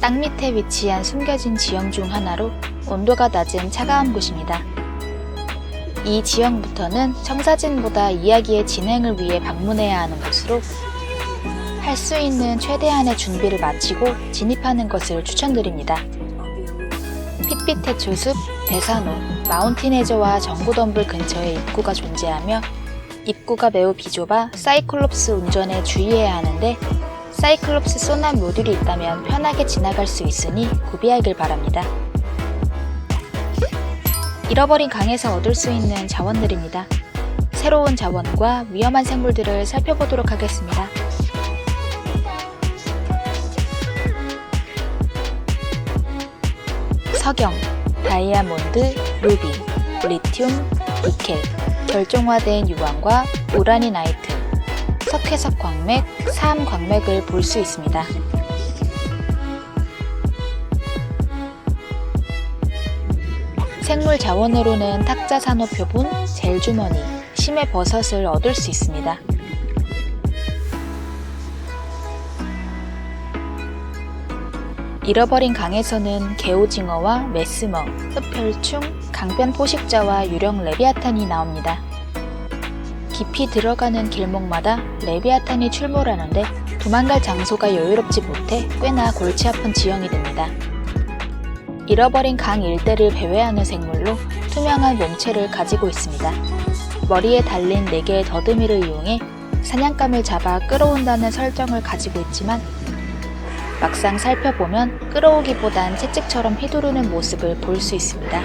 땅 밑에 위치한 숨겨진 지형 중 하나로 온도가 낮은 차가운 곳입니다. 이 지형부터는 청사진보다 이야기의 진행을 위해 방문해야 하는 곳으로 할 수 있는 최대한의 준비를 마치고 진입하는 것을 추천드립니다. 핏빛의 초숲, 대산호, 마운틴 해저와 정구덤불 근처에 입구가 존재하며 입구가 매우 비좁아 사이클롭스 운전에 주의해야 하는데 사이클롭스 소나 모듈이 있다면 편하게 지나갈 수 있으니 구비하길 바랍니다. 잃어버린 강에서 얻을 수 있는 자원들입니다. 새로운 자원과 위험한 생물들을 살펴보도록 하겠습니다. 석영, 다이아몬드, 루비, 리튬, 니켈, 결종화된 유황과 우라니나이트, 석회석 광맥, 사암 광맥을 볼 수 있습니다. 생물 자원으로는 탁자 산호 표본, 젤 주머니, 심해 버섯을 얻을 수 있습니다. 잃어버린 강에서는 개오징어와 메스머, 흡혈충, 강변 포식자와 유령 레비아탄이 나옵니다. 깊이 들어가는 길목마다 레비아탄이 출몰하는데 도망갈 장소가 여유롭지 못해 꽤나 골치 아픈 지형이 됩니다. 잃어버린 강 일대를 배회하는 생물로 투명한 몸체를 가지고 있습니다. 머리에 달린 4개의 더듬이를 이용해 사냥감을 잡아 끌어온다는 설정을 가지고 있지만 막상 살펴보면 끌어오기보단 채찍처럼 휘두르는 모습을 볼 수 있습니다.